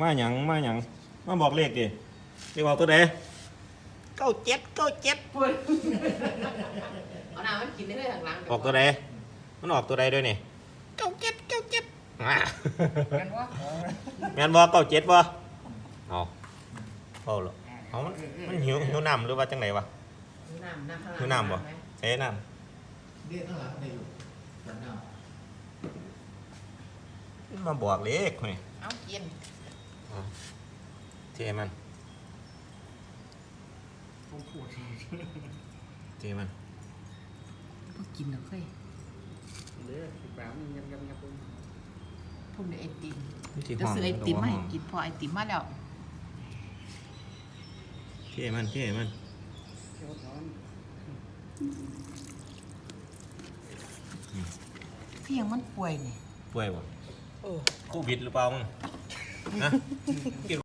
มาหยังมาหยังมาบอกเลขดิเลขออกตัวใดเก้าเจ็ดเก้าเจ็ดเอาน้ำมันกินได้เลยทางหลังออกตัวใดมันออกตัวใดด้วยนี่เก้าเจ็ดเก้าเจ็ดอ่ากันวะแม่นบ่เก้าเจ็ดบ่เอาเอาเหรอเอามันมันหิวหิวน้ำหรือว่าจังไหนวะน้ำน้ำข้างหลังหิวน้ำบ่ใช้น้เรียกข้างหลังได้อยู่จำได้ำมาบอกเลขนี่เอากิน เทมันผมปวดเทมันก็กินแล้วค่อยเด้อสิบแปดมันยังยังยังพุ่มในไอติมวิธีจะห้องซื้อไอติมมาให้กินพอไอติมมาแล้วเทมันเทมันเที่ยวท้อนเพียงมันป่วยนี่ป่วยบ่เออโควิดหรือเปล่ามึง ฮะ